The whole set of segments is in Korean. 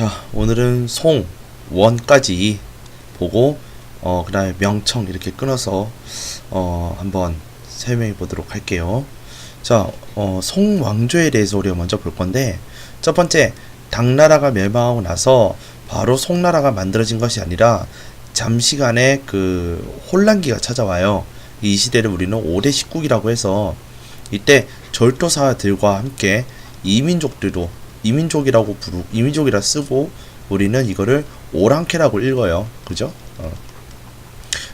자, 오늘은 송, 원까지 보고, 어, 그 다음에 명청 이렇게 끊어서, 어, 한번 설명해 보도록 할게요. 자, 어, 송 왕조에 대해서 우리가 먼저 볼 건데, 첫 번째, 당나라가 멸망하고 나서 바로 송나라가 만들어진 것이 아니라, 잠시간의 그 혼란기가 찾아와요. 이 시대를 우리는 5대 19기라고 해서, 이때 절도사들과 함께 이민족들도 이민족이라고 부르 이민족이라 쓰고 우리는 이거를 오랑캐라고 읽어요. 그죠? 어.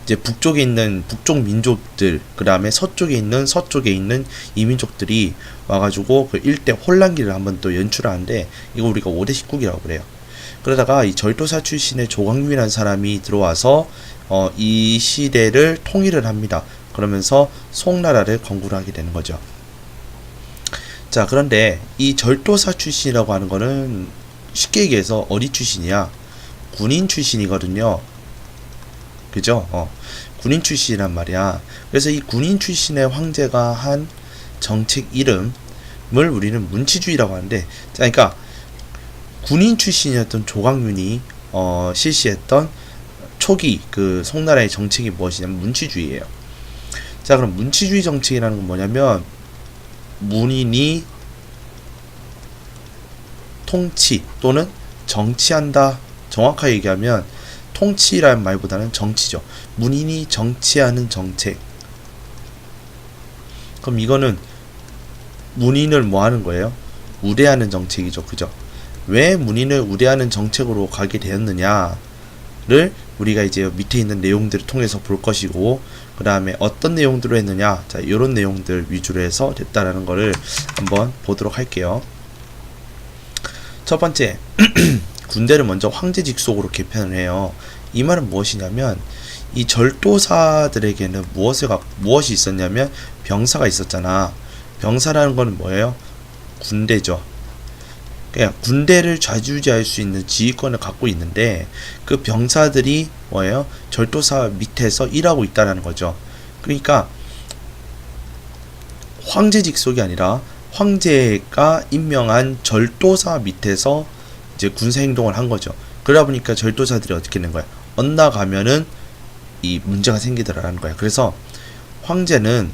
이제 북쪽에 있는 북쪽 민족들 그 다음에 서쪽에 있는 서쪽에 있는 이민족들이 와가지고 그 일대 혼란기를 한번 또 연출하는데 이거 우리가 5대 19기라고 그래요. 그러다가 이 절도사 출신의 조광유이라는 사람이 들어와서 어, 이 시대를 통일을 합니다. 그러면서 송나라를 건국을 하게 되는 거죠. 자, 그런데 이 절도사 출신이라고 하는 거는 쉽게 얘기해서 어디 출신이야? 군인 출신이거든요. 그죠? 어. 군인 출신이란 말이야. 그래서 이 군인 출신의 황제가 한 정책 이름을 우리는 문치주의라고 하는데, 자, 그러니까 군인 출신이었던 조광윤이 어, 실시했던 초기 그 송나라의 정책이 무엇이냐면 문치주의예요. 자, 그럼 문치주의 정책이라는 건 뭐냐면 문인이 통치 또는 정치한다. 정확하게 얘기하면 통치라는 말보다는 정치죠. 문인이 정치하는 정책. 그럼 이거는 문인을 뭐 하는 거예요? 우대하는 정책이죠. 그죠? 왜 문인을 우대하는 정책으로 가게 되었느냐를 우리가 이제 밑에 있는 내용들을 통해서 볼 것이고 그 다음에 어떤 내용들로 했느냐 자 이런 내용들 위주로 해서 됐다라는 거를 한번 보도록 할게요 첫 번째 군대를 먼저 황제 직속으로 개편을 해요 이 말은 무엇이냐면 이 절도사들에게는 무엇을 가- 무엇이 있었냐면 병사가 있었잖아 병사라는 거는 뭐예요 군대죠 그냥 군대를 좌지우지할 수 있는 지휘권을 갖고 있는데 그 병사들이 뭐예요? 절도사 밑에서 일하고 있다라는 거죠. 그러니까 황제 직속이 아니라 황제가 임명한 절도사 밑에서 이제 군사 행동을 한 거죠. 그러다 보니까 절도사들이 어떻게 된 거야? 엇나가면은 이 문제가 생기더라는 거야. 그래서 황제는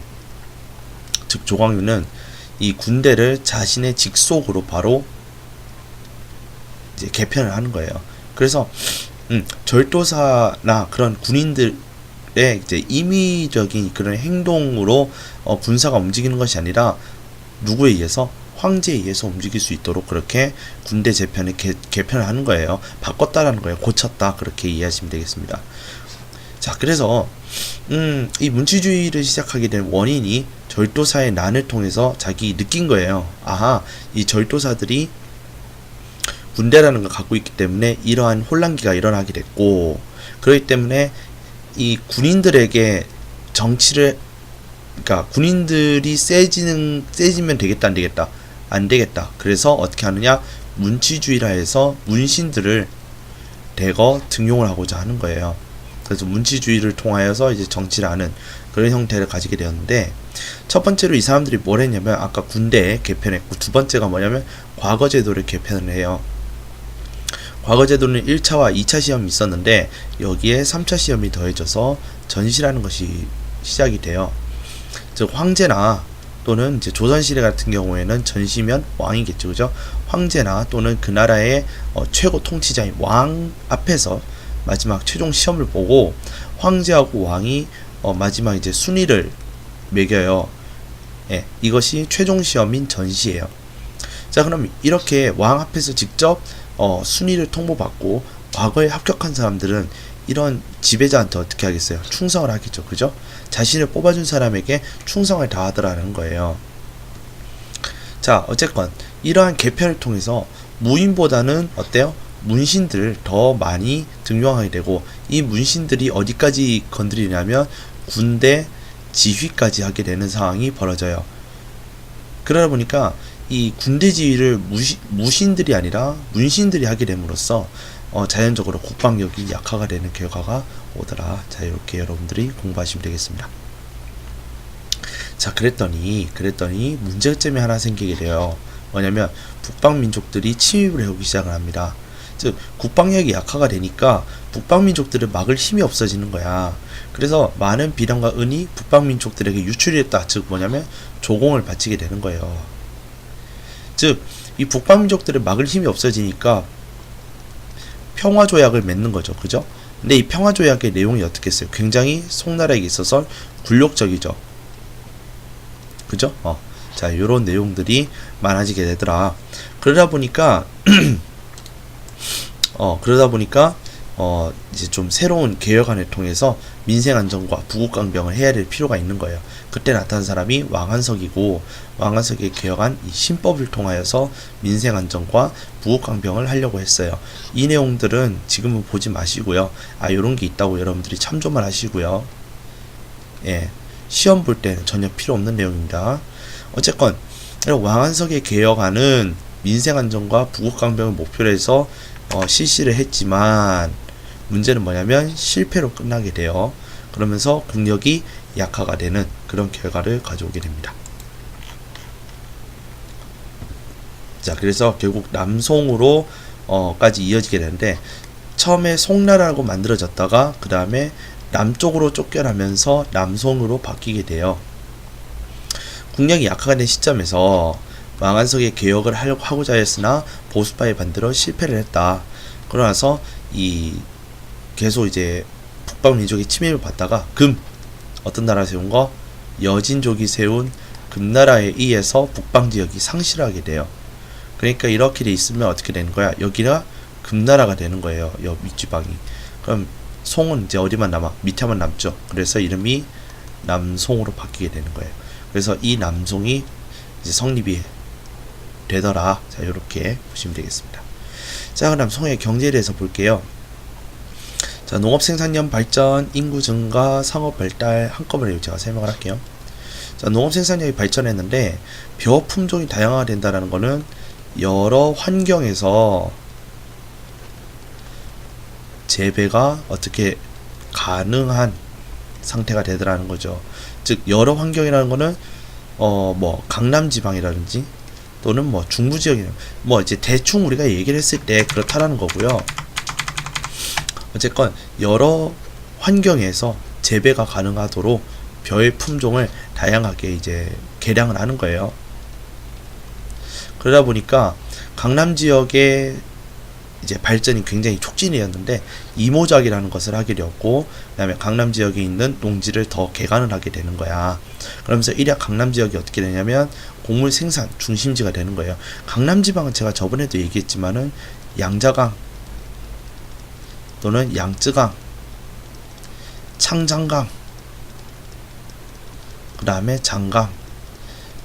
즉 조광유는 이 군대를 자신의 직속으로 바로 이제 개편을 하는 거예요. 그래서 음, 절도사나 그런 군인들의 이제 임의적인 그런 행동으로 어, 군사가 움직이는 것이 아니라 누구에 의해서 황제에 의해서 움직일 수 있도록 그렇게 군대 재편을 개, 개편을 하는 거예요. 바꿨다라는 거예요. 고쳤다 그렇게 이해하시면 되겠습니다. 자, 그래서 음, 이 문치주의를 시작하게 된 원인이 절도사의 난을 통해서 자기 느낀 거예요. 아하, 이 절도사들이 군대라는 걸 갖고 있기 때문에 이러한 혼란기가 일어나게 됐고 그렇기 때문에 이 군인들에게 정치를 그러니까 군인들이 세지는 세지면 되겠다 안 되겠다? 안 되겠다. 그래서 어떻게 하느냐? 문치주의라 해서 문신들을 대거 등용을 하고자 하는 거예요. 그래서 문치주의를 통하여서 이제 정치를 하는 그런 형태를 가지게 되었는데 첫 번째로 이 사람들이 뭘 했냐면 아까 군대 개편했고 두 번째가 뭐냐면 과거 제도를 개편을 해요. 과거 제도는 1차와 2차 시험이 있었는데 여기에 3차 시험이 더해져서 전시라는 것이 시작이 돼요. 즉 황제나 또는 이제 조선시대 같은 경우에는 전시면 왕이겠죠, 그죠? 황제나 또는 그 나라의 어, 최고 통치자인 왕 앞에서 마지막 최종 시험을 보고 황제하고 왕이 어, 마지막 이제 순위를 매겨요. 예, 이것이 최종 시험인 전시예요. 자, 그럼 이렇게 왕 앞에서 직접 어, 순위를 통보받고 과거에 합격한 사람들은 이런 지배자한테 어떻게 하겠어요? 충성을 하겠죠. 그죠? 자신을 뽑아준 사람에게 충성을 다하더라는 거예요. 자, 어쨌건 이러한 개편을 통해서 무인보다는 어때요? 문신들을 더 많이 등용하게 되고 이 문신들이 어디까지 건드리냐면 군대 지휘까지 하게 되는 상황이 벌어져요. 그러다 보니까 이 군대 지휘를 무시, 무신들이 아니라 문신들이 하게 됨으로써 어, 자연적으로 국방력이 약화가 되는 결과가 오더라. 자, 이렇게 여러분들이 공부하시면 되겠습니다. 자, 그랬더니, 그랬더니 문제점이 하나 생기게 돼요. 뭐냐면, 북방 민족들이 침입을 해오기 시작을 합니다. 즉 국방력이 약화가 되니까 북방민족들을 막을 힘이 없어지는 거야. 그래서 많은 비련과 은이 북방민족들에게 유출이 됐다. 즉 뭐냐면 조공을 바치게 되는 거예요. 즉 이 북방민족들을 막을 힘이 없어지니까 평화 조약을 맺는 거죠. 그죠? 근데 이 평화 조약의 내용이 어떻겠어요? 굉장히 송나라에게 있어서 굴욕적이죠. 그죠? 어. 자, 요런 내용들이 많아지게 되더라. 그러다 보니까, 어, 그러다 보니까, 어, 이제 좀 새로운 개혁안을 통해서 민생 안정과 부국 강병을 해야 될 필요가 있는 거예요. 그때 나타난 사람이 왕한석이고, 왕한석의 개혁안 이 신법을 통하여서 민생 안정과 부국 강병을 하려고 했어요. 이 내용들은 지금은 보지 마시고요. 아, 요런 게 있다고 여러분들이 참조만 하시고요. 예. 시험 볼 때는 전혀 필요 없는 내용입니다. 어쨌건 왕한석의 개혁안은 민생 안정과 부국 강병을 목표로 해서 어, 실시를 했지만 문제는 뭐냐면 실패로 끝나게 돼요. 그러면서 국력이 약화가 되는 그런 결과를 가져오게 됩니다. 자, 그래서 결국 남송으로 어까지 이어지게 되는데 처음에 송나라라고 만들어졌다가 그 다음에 남쪽으로 쫓겨나면서 남송으로 바뀌게 돼요. 국력이 약화가 된 시점에서 왕한석의 개혁을 하려고 하고자 했으나 보수파의 반대로 실패를 했다. 그러나서 이 계속 이제 북방 민족의 침입을 받다가 금 어떤 나라 세운 거 여진족이 세운 금나라에 의해서 북방 지역이 상실하게 돼요. 그러니까 이렇게 돼 있으면 어떻게 되는 거야? 여기가 금나라가 되는 거예요. 여 윗지방이. 그럼 송은 이제 어디만 남아? 밑에만 남죠. 그래서 이름이 남송으로 바뀌게 되는 거예요. 그래서 이 남송이 이제 성립이 되더라. 자, 이렇게 보시면 되겠습니다. 자, 그다음 송의 경제에 대해서 볼게요. 자, 농업 생산량 발전, 인구 증가, 상업 발달 한꺼번에 제가 설명을 할게요. 자, 농업 생산량이 발전했는데 벼 품종이 다양화가 된다는 거는 여러 환경에서 재배가 어떻게 가능한 상태가 되더라는 거죠. 즉 여러 환경이라는 거는 어 뭐 강남 지방이라든지 또는 뭐 중부 지역이나 뭐 이제 대충 우리가 얘기를 했을 때 그렇다라는 거고요. 어쨌건 여러 환경에서 재배가 가능하도록 벼의 품종을 다양하게 이제 개량을 하는 거예요. 그러다 보니까 강남 지역의 이제 발전이 굉장히 촉진이었는데 이모작이라는 것을 하게 되었고 그다음에 강남 지역에 있는 농지를 더 개간을 하게 되는 거야. 그러면서 일약 강남 지역이 어떻게 되냐면 곡물 생산 중심지가 되는 거예요. 강남 지방은 제가 저번에도 얘기했지만은 양자강 또는 양쯔강, 창장강, 그 다음에 장강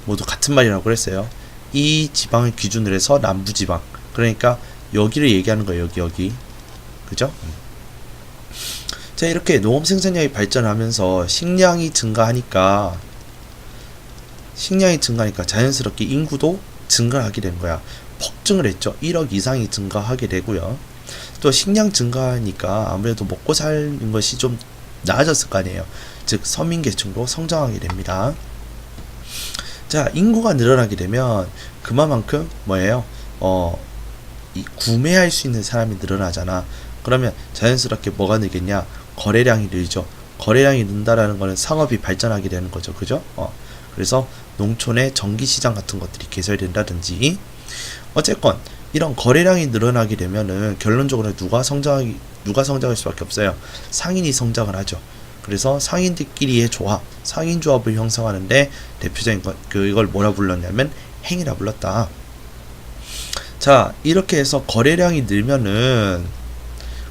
모두 같은 말이라고 그랬어요. 이 지방을 기준으로 해서 남부 지방 그러니까 여기를 얘기하는 거예요. 여기 여기 그죠? 자 이렇게 농업 생산량이 발전하면서 식량이 증가하니까 식량이 증가하니까 자연스럽게 인구도 증가하게 되는 거야. 폭증을 했죠. 1억 이상이 증가하게 되고요. 또 식량 증가하니까 아무래도 먹고 사는 것이 좀 나아졌을 거 아니에요. 즉 서민 계층도 성장하게 됩니다. 자 인구가 늘어나게 되면 그만큼 뭐예요? 어, 이 구매할 수 있는 사람이 늘어나잖아. 그러면 자연스럽게 뭐가 늘겠냐? 거래량이 늘죠. 거래량이 는다라는 거는 상업이 발전하게 되는 거죠. 그죠? 어. 그래서 농촌의 전기 시장 같은 것들이 개설된다든지 어쨌건 이런 거래량이 늘어나게 되면은 결론적으로 누가 성장하기 누가 성장할 수밖에 없어요. 상인이 성장을 하죠. 그래서 상인들끼리의 조합, 상인 조합을 형성하는데 대표적인 것, 그 이걸 뭐라 불렀냐면 행이라 불렀다. 자, 이렇게 해서 거래량이 늘면은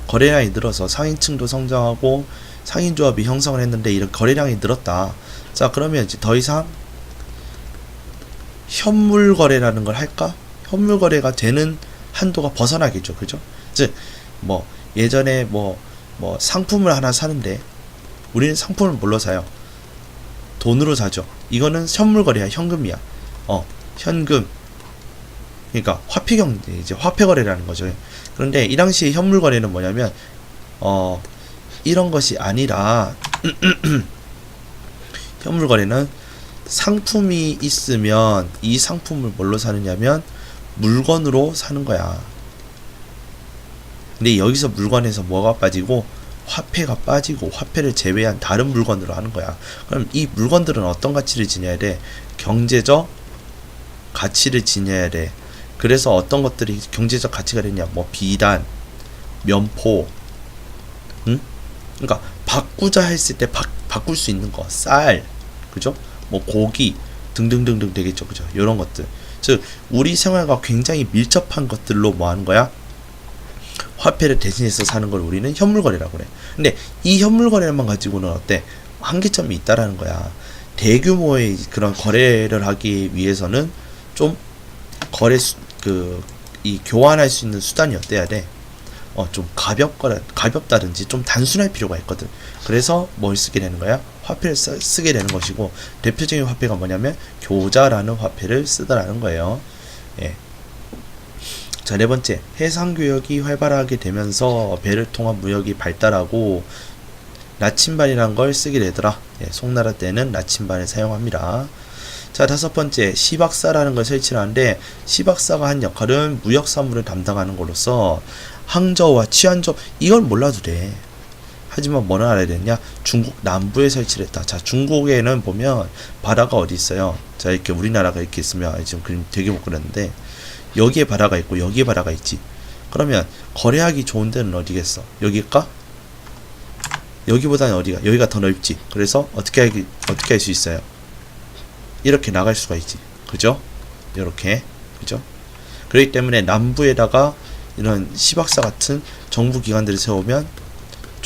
거래량이 늘어서 상인층도 성장하고 상인 조합이 형성을 했는데 이런 거래량이 늘었다. 자, 그러면 이제 더 이상 현물 거래라는 걸 할까? 현물 거래가 되는 한도가 벗어나겠죠. 그죠? 즉, 뭐, 예전에 뭐, 뭐, 상품을 하나 사는데, 우리는 상품을 뭘로 사요? 돈으로 사죠. 이거는 현물 거래야, 현금이야. 어, 현금. 그러니까 화폐경, 이제 화폐 거래라는 거죠. 그런데 이 당시 현물 거래는 뭐냐면, 어, 이런 것이 아니라, 현물 거래는 상품이 있으면 이 상품을 뭘로 사느냐면 물건으로 사는 거야. 근데 여기서 물건에서 뭐가 빠지고 화폐가 빠지고 화폐를 제외한 다른 물건으로 하는 거야. 그럼 이 물건들은 어떤 가치를 지녀야 돼? 경제적 가치를 지녀야 돼. 그래서 어떤 것들이 경제적 가치가 되냐? 뭐 비단, 면포, 응? 그러니까 바꾸자 했을 때 바, 바꿀 수 있는 거, 쌀, 그죠? 뭐 고기 등등등등 되겠죠, 그죠? 이런 것들. 즉 우리 생활과 굉장히 밀접한 것들로 뭐 하는 거야? 화폐를 대신해서 사는 걸 우리는 현물거래라고 그래. 근데 이 현물거래만 가지고는 어때? 한계점이 있다라는 거야. 대규모의 그런 거래를 하기 위해서는 좀 거래 수, 그, 이 교환할 수 있는 수단이 어때야 돼? 어, 좀 가볍거나, 가볍다든지 좀 단순할 필요가 있거든. 그래서 뭘 쓰게 되는 거야? 화폐를 쓰, 쓰게 되는 것이고, 대표적인 화폐가 뭐냐면, 교자라는 화폐를 쓰더라는 거예요. 예. 자, 네 번째. 해상 교역이 활발하게 되면서 배를 통한 무역이 발달하고, 나침반이란 걸 쓰게 되더라. 예, 송나라 때는 나침반을 사용합니다. 자, 다섯 번째. 시박사라는 걸 설치를 하는데, 시박사가 한 역할은 무역 사무를 담당하는 걸로서, 항저우와 치안저, 이걸 몰라도 돼. 하지만 뭐를 알아야 되냐? 중국 남부에 설치를 했다. 자, 중국에는 보면 바다가 어디 있어요? 자, 이렇게 우리나라가 이렇게 있으면, 아, 지금 그림 되게 못 그렸는데, 여기에 바다가 있고, 여기에 바다가 있지. 그러면, 거래하기 좋은 데는 어디겠어? 여기일까? 여기보다는 어디가? 여기가 더 넓지. 그래서, 어떻게 하기, 어떻게 할 수 있어요? 이렇게 나갈 수가 있지. 그죠? 이렇게. 그죠? 그렇기 때문에 남부에다가 이런 시박사 같은 정부 기관들을 세우면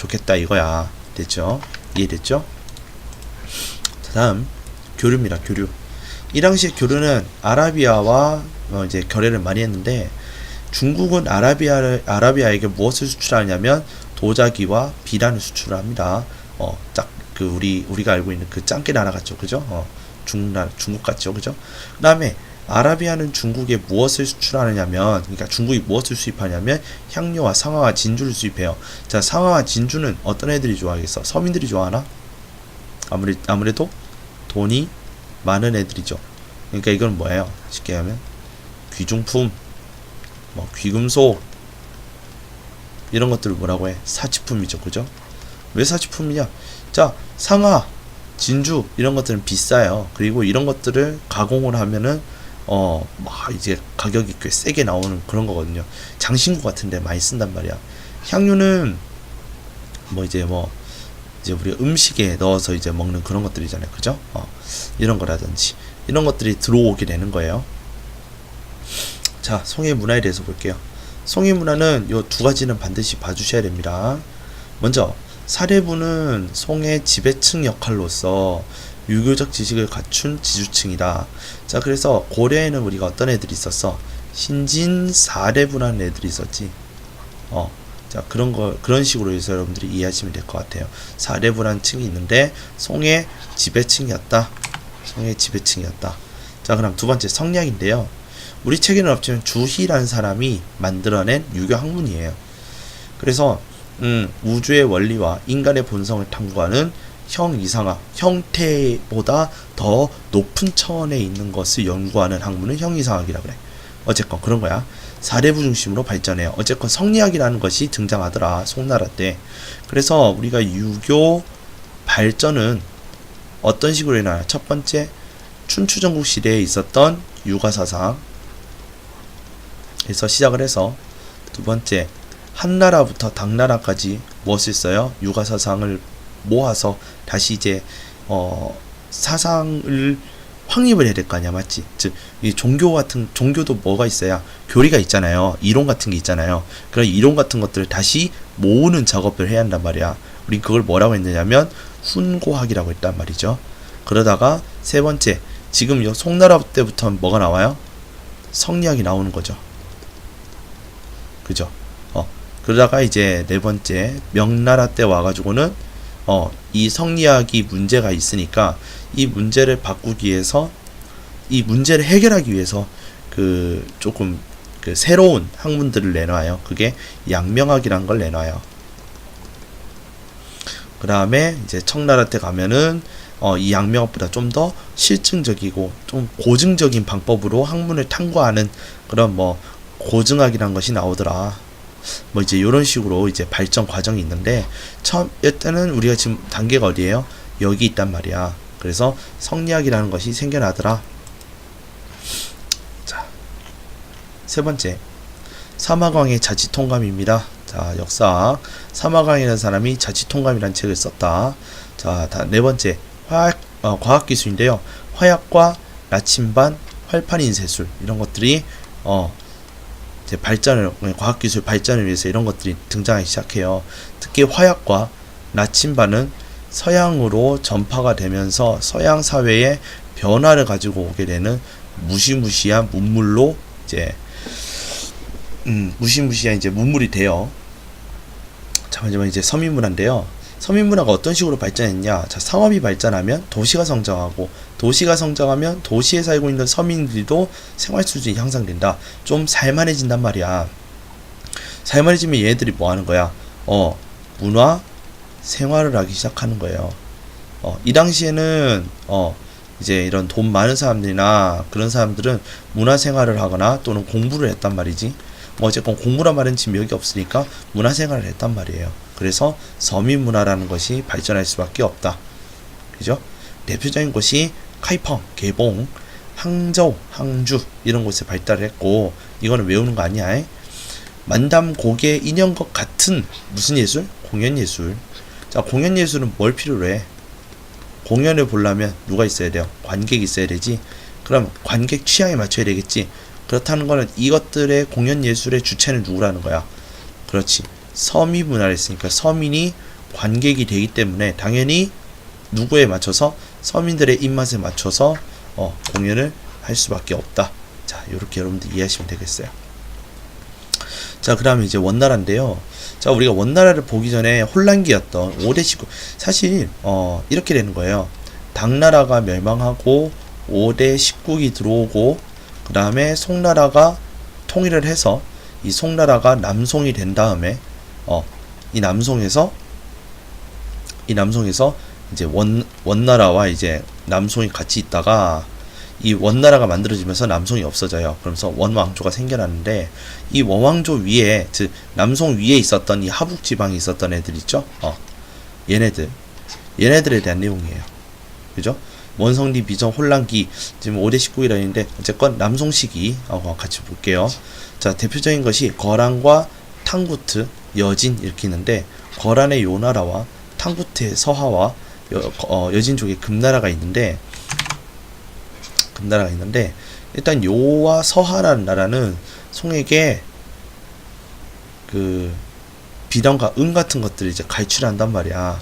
좋겠다 이거야. 됐죠? 이해됐죠? 자, 다음 교류입니다. 교류. 이 당시에 교류는 아라비아와 어, 이제 결례를 많이 했는데 중국은 아라비아를 아라비아에게 무엇을 수출하냐면 도자기와 비단을 수출합니다. 어, 짝 그 우리 우리가 알고 있는 그 짱깨 나라 같죠, 그죠? 어, 중국 나 중국 같죠, 그죠? 그다음에 아라비아는 중국에 무엇을 수출하느냐면, 그러니까 중국이 무엇을 수입하냐면 향료와 상아와 진주를 수입해요. 자, 상아와 진주는 어떤 애들이 좋아하겠어? 서민들이 좋아하나? 아무리 아무래도 돈이 많은 애들이죠. 그러니까 이건 뭐예요? 쉽게 하면 귀중품, 뭐 귀금속 이런 것들을 뭐라고 해? 사치품이죠, 그죠? 왜 사치품이냐? 자, 상아, 진주 이런 것들은 비싸요. 그리고 이런 것들을 가공을 하면은 어, 막 이제 가격이 꽤 세게 나오는 그런 거거든요. 장신구 같은데 많이 쓴단 말이야. 향유는 뭐 이제 뭐 이제 우리 음식에 넣어서 이제 먹는 그런 것들이잖아요. 그죠? 어, 이런 거라든지 이런 것들이 들어오게 되는 거예요. 자, 송해 문화에 대해서 볼게요. 송해 문화는 요 두 가지는 반드시 봐주셔야 됩니다. 먼저 사례부는 송해 지배층 역할로서 유교적 지식을 갖춘 지주층이다. 자, 그래서 고려에는 우리가 어떤 애들이 있었어? 신진 사례부라는 애들이 있었지. 어, 자 그런 거 그런 식으로 해서 여러분들이 이해하시면 될 것 같아요. 사례부라는 층이 있는데 송해 지배층이었다. 송해 지배층이었다. 자, 그럼 두 번째 성리학인데요. 우리 책에는 없지만 주희라는 사람이 만들어낸 유교 학문이에요. 그래서 음, 우주의 원리와 인간의 본성을 탐구하는 형 이상학, 형태보다 더 높은 차원에 있는 것을 연구하는 학문은 형 이상학이라 그래. 어쨌건 그런 거야. 사례부 중심으로 발전해요. 어쨌건 성리학이라는 것이 등장하더라. 송나라 때. 그래서 우리가 유교 발전은 어떤 식으로 일어나요? 첫 번째, 춘추전국 시대에 있었던 육아사상 에서 시작을 해서 두 번째, 한나라부터 당나라까지 무엇을 써요? 육아사상을 모아서 다시 이제 어 사상을 확립을 해야 될 거 아니야 맞지? 즉 이 종교 같은 종교도 뭐가 있어야 교리가 있잖아요. 이론 같은 게 있잖아요. 그런 이론 같은 것들을 다시 모으는 작업을 해야 한단 말이야. 우리 그걸 뭐라고 했느냐면 훈고학이라고 했단 말이죠. 그러다가 세 번째 지금 요 송나라 때부터 뭐가 나와요? 성리학이 나오는 거죠. 그죠? 어 그러다가 이제 네 번째 명나라 때 와가지고는 어, 이 성리학이 문제가 있으니까 이 문제를 바꾸기 위해서 이 문제를 해결하기 위해서 그 조금 그 새로운 학문들을 내놔요. 그게 양명학이란 걸 내놔요. 그 다음에 이제 청나라 때 가면은 어, 이 양명학보다 좀 더 실증적이고 좀 고증적인 방법으로 학문을 탐구하는 그런 뭐 고증학이란 것이 나오더라. 뭐 이제 이런 식으로 이제 발전 과정이 있는데 처음 일단은 우리가 지금 단계가 어디예요? 여기 있단 말이야. 그래서 성리학이라는 것이 생겨나더라. 자, 세 번째 사마광의 자치통감입니다. 자, 역사 사마광이라는 사람이 자치통감이라는 책을 썼다. 자, 다, 네 번째 화학 어, 과학 기술인데요. 화약과 나침반, 활판 인쇄술 이런 것들이 어 이제 발전을 과학기술 발전을 위해서 이런 것들이 등장하기 시작해요. 특히 화약과 나침반은 서양으로 전파가 되면서 서양 사회에 변화를 가지고 오게 되는 무시무시한 문물로 이제 음, 무시무시한 이제 문물이 돼요. 자, 먼저 이제 서민문화인데요. 서민문화가 어떤 식으로 발전했냐? 자, 상업이 발전하면 도시가 성장하고 도시가 성장하면 도시에 살고 있는 서민들도 생활 수준이 향상된다. 좀 살만해진단 말이야. 살만해지면 얘네들이 뭐 하는 거야? 어, 문화 생활을 하기 시작하는 거예요. 어, 이 당시에는 어, 이제 이런 돈 많은 사람들이나 그런 사람들은 문화 생활을 하거나 또는 공부를 했단 말이지. 뭐 어쨌건 공부란 말은 지금 여기 없으니까 문화 생활을 했단 말이에요. 그래서 서민 문화라는 것이 발전할 수밖에 없다. 그죠? 대표적인 곳이 카이펑, 개봉, 항저우, 항주 이런 곳에 발달을 했고 이거는 외우는 거 아니야. 에? 만담 고개 인형 것 같은 무슨 예술? 공연 예술. 자, 공연 예술은 뭘 필요로 해? 공연을 보려면 누가 있어야 돼요? 관객이 있어야 되지. 그럼 관객 취향에 맞춰야 되겠지. 그렇다는 거는 이것들의 공연 예술의 주체는 누구라는 거야? 그렇지. 서민 문화를 했으니까 서민이 관객이 되기 때문에 당연히 누구에 맞춰서 서민들의 입맛에 맞춰서 어, 공연을 할 수밖에 없다. 자, 이렇게 여러분들 이해하시면 되겠어요. 자, 그 다음에 이제 원나라인데요. 자, 우리가 원나라를 보기 전에 혼란기였던 5대 19. 사실 어, 이렇게 되는 거예요. 당나라가 멸망하고 5대 19기 들어오고 그 다음에 송나라가 통일을 해서 이 송나라가 남송이 된 다음에 어, 이 남송에서 이 남송에서 이제 원 원나라와 이제 남송이 같이 있다가 이 원나라가 만들어지면서 남송이 없어져요. 그러면서 원왕조가 생겨났는데 이 원왕조 위에 즉 남송 위에 있었던 이 하북 지방에 있었던 애들 있죠? 어. 얘네들 얘네들에 대한 내용이에요. 그죠? 원성리 비정 혼란기 지금 5대 19이라 했는데 어쨌건 남송 시기 어, 같이 볼게요. 자 대표적인 것이 거란과 탕구트, 여진 이렇게 있는데 거란의 요나라와 탕구트의 서하와 여, 어, 여진 쪽에 금나라가 있는데 금나라가 있는데 일단 요와 서하라는 나라는 송에게 그 비련과 은 같은 것들을 이제 갈취한단 말이야.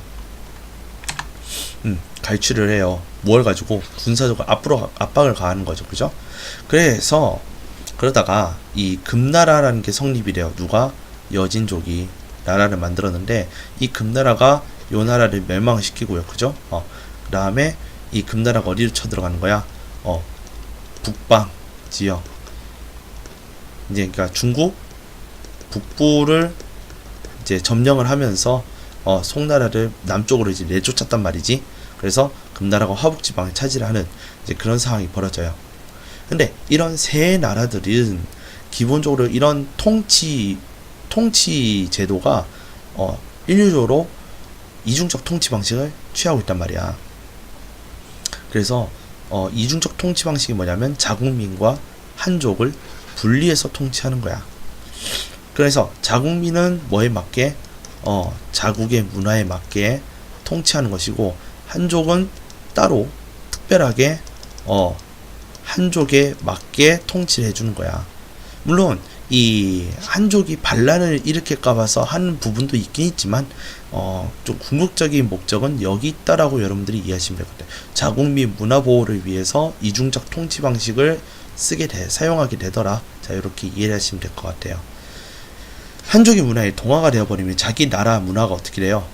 음, 갈취를 해요. 뭘 가지고 군사적으로 앞으로 압박을 가하는 거죠. 그죠? 그래서 그러다가 이 금나라라는 게 성립이 돼요. 누가 여진족이 나라를 만들었는데 이 금나라가 요 나라를 멸망시키고요. 그죠? 어. 그 다음에 이 금나라가 어디로 쳐들어가는 거야? 어. 북방 지역. 이제 그러니까 중국 북부를 이제 점령을 하면서 어, 송나라를 남쪽으로 이제 내쫓았단 말이지. 그래서 금나라가 화북 지방을 차지하는 이제 그런 상황이 벌어져요. 근데 이런 세 나라들은 기본적으로 이런 통치 통치 제도가 어, 인류적으로 이중적 통치 방식을 취하고 있단 말이야. 그래서 어, 이중적 통치 방식이 뭐냐면 자국민과 한족을 분리해서 통치하는 거야. 그래서 자국민은 뭐에 맞게 어, 자국의 문화에 맞게 통치하는 것이고 한족은 따로 특별하게 어, 한족에 맞게 통치를 해주는 거야. 물론 이 한족이 반란을 일으킬까 봐서 하는 부분도 있긴 있지만 어, 좀 궁극적인 목적은 여기 있다라고 여러분들이 이해하시면 될것 같아요. 자국민 문화 보호를 위해서 이중적 통치 방식을 쓰게 돼 사용하게 되더라. 자 이렇게 이해를 하시면 될 것 같아요. 한족의 문화에 동화가 되어버리면 자기 나라 문화가 어떻게 돼요?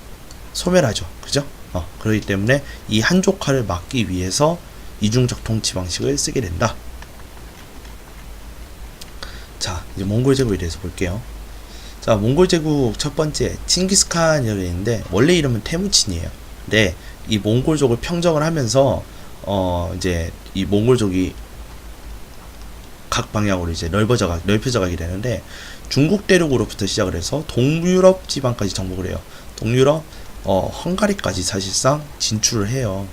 소멸하죠. 그죠? 어, 그렇기 때문에 이 한족화를 막기 위해서 이중적 통치 방식을 쓰게 된다. 자, 이제 몽골 제국에 대해서 볼게요. 자, 몽골 제국 첫 번째 칭기스칸이라고 있는데 원래 이름은 태무친이에요. 근데 이 몽골족을 평정을 하면서 어 이제 이 몽골족이 각 방향으로 이제 넓어져 가 넓혀져 가게 되는데 중국 대륙으로부터 시작을 해서 동유럽 지방까지 정복을 해요. 동유럽 어, 헝가리까지 사실상 진출을 해요.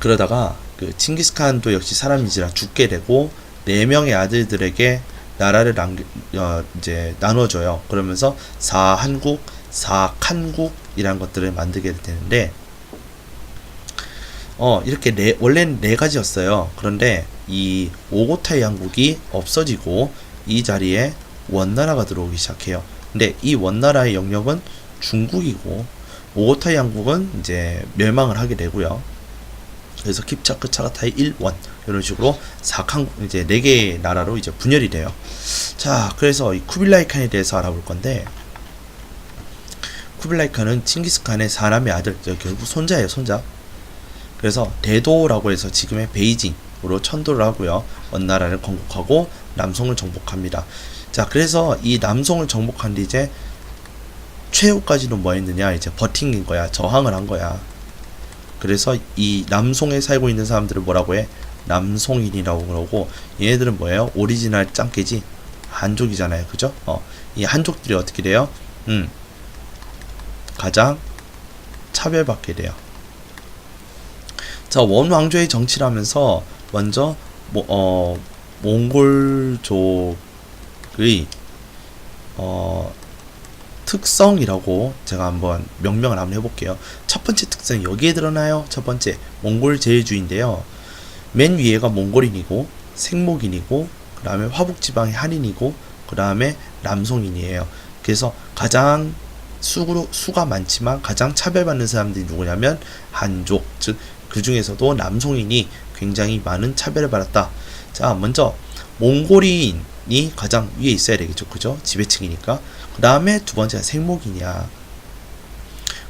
그러다가 그 칭기스칸도 역시 사람인지라 죽게 되고 네 명의 아들들에게 나라를 남기, 어, 이제 나눠줘요. 그러면서 사한국, 사칸국이라는 것들을 만들게 되는데 어 이렇게 네 원래는 네 가지였어요. 그런데 이 오고타이 양국이 없어지고 이 자리에 원나라가 들어오기 시작해요. 근데 이 원나라의 영역은 중국이고 오고타이 양국은 이제 멸망을 하게 되고요. 그래서 킵차크 차가타이 1원 이런 식으로 사칸 이제 네 개의 나라로 이제 분열이 돼요. 자, 그래서 이 쿠빌라이 칸에 대해서 알아볼 건데 쿠빌라이 칸은 칭기스칸의 사람의 아들, 저 결국 손자예요, 손자. 그래서 대도라고 해서 지금의 베이징으로 천도를 하고요. 원나라를 건국하고 남송을 정복합니다. 자, 그래서 이 남송을 정복한 뒤 이제 최후까지는 뭐 했느냐? 이제 버틴 거야. 저항을 한 거야. 그래서 이 남송에 살고 있는 사람들을 뭐라고 해? 남송인이라고 그러고 얘네들은 뭐예요? 오리지널 짱깨지 한족이잖아요. 그죠? 어. 이 한족들이 어떻게 돼요? 음. 가장 차별받게 돼요. 자, 원왕조의 정치를 하면서 먼저 뭐, 어, 몽골족의 어, 특성이라고 제가 한번 명명을 한번 해볼게요. 첫 번째 특성이 여기에 드러나요. 첫 번째 몽골 제일주의인데요. 맨 위에가 몽골인이고 생목인이고 그 다음에 화북지방의 한인이고 그 다음에 남송인이에요. 그래서 가장 수로, 수가 많지만 가장 차별받는 사람들이 누구냐면 한족 즉 그 중에서도 남송인이 굉장히 많은 차별을 받았다. 자 먼저 몽골인 이 가장 위에 있어야 되겠죠, 그죠? 지배층이니까. 그 다음에 두 번째가 생목이냐.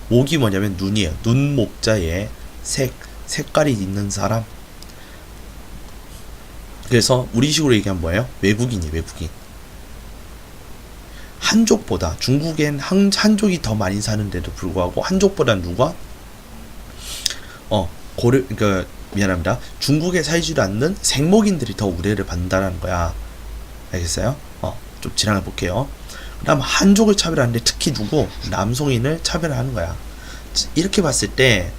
목이 뭐냐면 눈이에요. 눈 목자에 색 색깔이 있는 사람. 그래서 우리식으로 얘기하면 뭐예요? 외국인이 외국인. 한족보다 중국엔 한, 한족이 더 많이 사는데도 불구하고 한족보다 누가 어 고려 그러니까 미안합니다. 중국에 살지 않는 생목인들이 더 우대를 받는다는 거야. 알겠어요? 어, 좀 진행해 볼게요. 그 다음 한족을 차별하는데 특히 누구 남송인을 차별하는 거야. 이렇게 봤을 때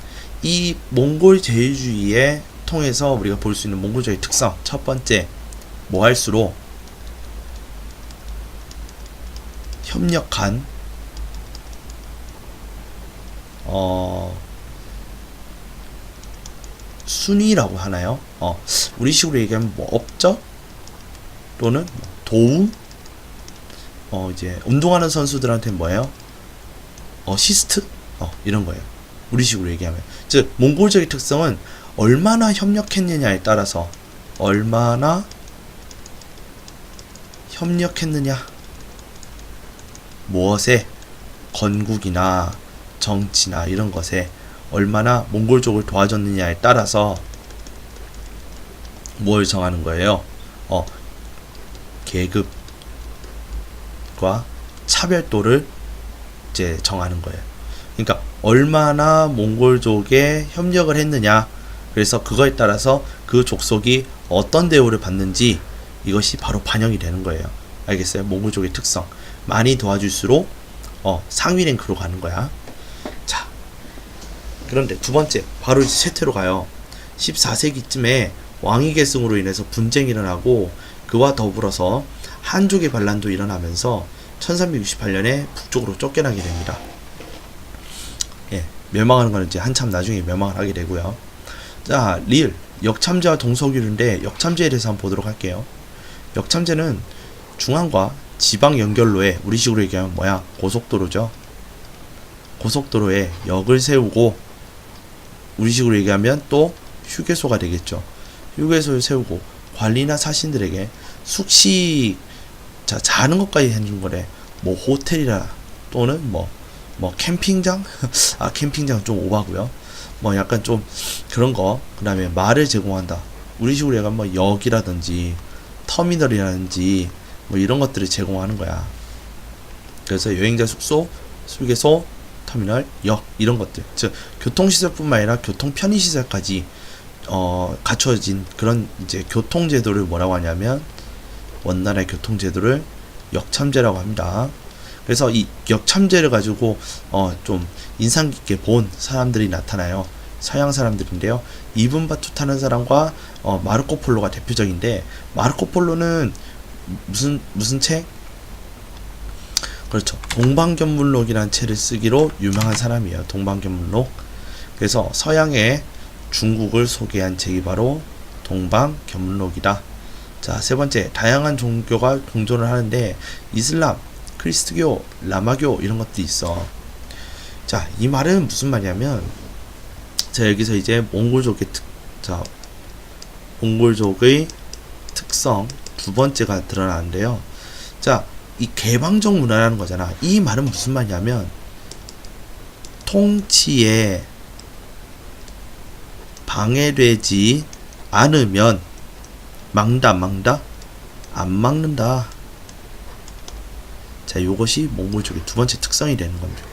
이 몽골 제일주의에 통해서 우리가 볼 수 있는 몽골적인 특성 첫 번째 뭐 할수록 협력한 어 순위라고 하나요? 어 우리식으로 얘기하면 뭐 업적 또는 뭐 도움 어 이제 운동하는 선수들한테 뭐예요? 어시스트 어 이런 거예요. 우리식으로 얘기하면 즉 몽골적인 특성은 얼마나 협력했느냐에 따라서 얼마나 협력했느냐 무엇에 건국이나 정치나 이런 것에 얼마나 몽골족을 도와줬느냐에 따라서 뭘 정하는 거예요? 어, 계급과 차별도를 이제 정하는 거예요. 그러니까 얼마나 몽골족에 협력을 했느냐. 그래서 그거에 따라서 그 족속이 어떤 대우를 받는지 이것이 바로 반영이 되는 거예요. 알겠어요? 몽골족의 특성. 많이 도와줄수록 어, 상위 랭크로 가는 거야. 자, 그런데 두 번째, 바로 이제 쇠퇴로 가요. 14세기쯤에 왕위 계승으로 인해서 분쟁이 일어나고 그와 더불어서 한족의 반란도 일어나면서 1368년에 북쪽으로 쫓겨나게 됩니다. 예, 멸망하는 건 이제 한참 나중에 멸망을 하게 되고요. 자, 리을 역참제와 동서교류인데 역참제에 대해서 한번 보도록 할게요. 역참제는 중앙과 지방 연결로에 우리식으로 얘기하면 뭐야? 고속도로죠. 고속도로에 역을 세우고 우리식으로 얘기하면 또 휴게소가 되겠죠. 휴게소를 세우고 관리나 사신들에게 숙식 자 자는 것까지 해준 거래. 뭐 호텔이라 또는 뭐뭐 캠핑장 아 캠핑장 좀 오바고요. 뭐 약간 좀 그런 거 그다음에 말을 제공한다. 우리 식으로 얘기하면 뭐 역이라든지 터미널이라든지 뭐 이런 것들을 제공하는 거야. 그래서 여행자 숙소, 휴게소, 터미널, 역 이런 것들, 즉 교통시설뿐만 아니라 교통 편의시설까지 어, 갖춰진 그런 이제 교통제도를 뭐라고 하냐면 원나라의 교통제도를 역참제라고 합니다. 그래서 이 역참제를 가지고 어, 좀 인상 깊게 본 사람들이 나타나요. 서양 사람들인데요. 이분 바투 타는 사람과 어, 마르코 폴로가 대표적인데 마르코 폴로는 무슨 무슨 책? 그렇죠. 동방견문록이라는 책을 쓰기로 유명한 사람이에요. 동방견문록. 그래서 서양의 중국을 소개한 책이 바로 동방견문록이다. 자, 세 번째, 다양한 종교가 공존을 하는데 이슬람, 크리스트교, 라마교 이런 것도 있어. 자, 이 말은 무슨 말이냐면 자, 여기서 이제 몽골족의 특, 자, 몽골족의 특성 두 번째가 드러나는데요. 자, 이 개방적 문화라는 거잖아. 이 말은 무슨 말이냐면 통치에 방해되지 않으면 막다 막다 안 막는다. 자, 요것이 몽골족의 두 번째 특성이 되는 겁니다.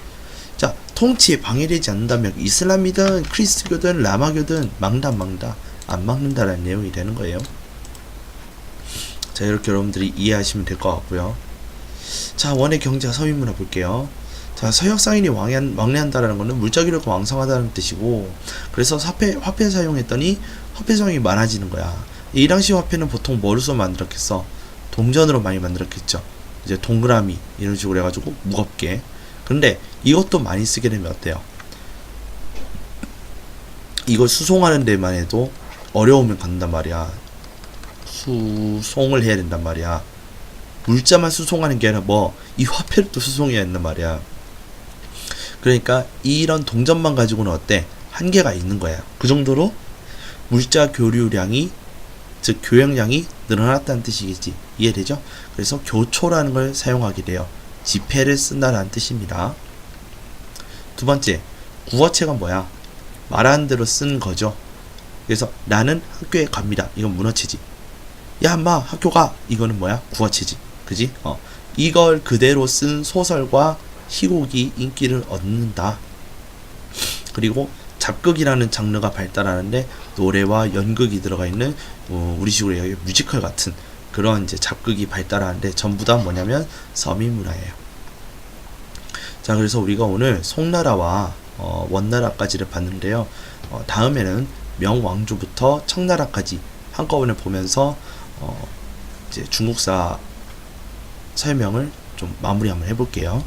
자, 통치에 방해되지 않는다면 이슬람이든 크리스트교든 라마교든 막다 막다 안 막는다라는 내용이 되는 거예요. 자, 이렇게 여러분들이 이해하시면 될 것 같고요. 자, 원의 경제와 서민 문화 볼게요. 자, 서역상인이 왕한, 왕래한다라는 것은 물자기력가 왕성하다는 뜻이고, 그래서 화폐, 화폐 사용했더니 화폐 사용이 많아지는 거야. 이 당시 화폐는 보통 뭐로서 만들었겠어? 동전으로 많이 만들었겠죠. 이제 동그라미, 이런 식으로 해가지고 무겁게. 근데 이것도 많이 쓰게 되면 어때요? 이걸 수송하는 데만 해도 어려움을 갖는단 말이야. 수송을 해야 된단 말이야. 물자만 수송하는 게 아니라 뭐 이 화폐를 또 수송해야 된단 말이야. 그러니까 이런 동전만 가지고는 어때? 한계가 있는 거야. 그 정도로 물자 교류량이 즉 교역량이 늘어났다는 뜻이겠지. 이해되죠? 그래서 교초라는 걸 사용하게 돼요. 지폐를 쓴다는 뜻입니다. 두 번째, 구어체가 뭐야? 말하는 대로 쓴 거죠. 그래서 나는 학교에 갑니다. 이건 문어체지. 야, 인마 학교 가. 이거는 뭐야? 구어체지. 그지? 어. 이걸 그대로 쓴 소설과 희곡이 인기를 얻는다. 그리고 잡극이라는 장르가 발달하는데 노래와 연극이 들어가 있는 어, 우리식으로 얘기하면 뮤지컬 같은 그런 이제 잡극이 발달하는데 전부 다 뭐냐면 서민 문화예요. 자, 그래서 우리가 오늘 송나라와 어, 원나라까지를 봤는데요. 어, 다음에는 명왕조부터 청나라까지 한꺼번에 보면서 어, 이제 중국사 설명을 좀 마무리 한번 해볼게요.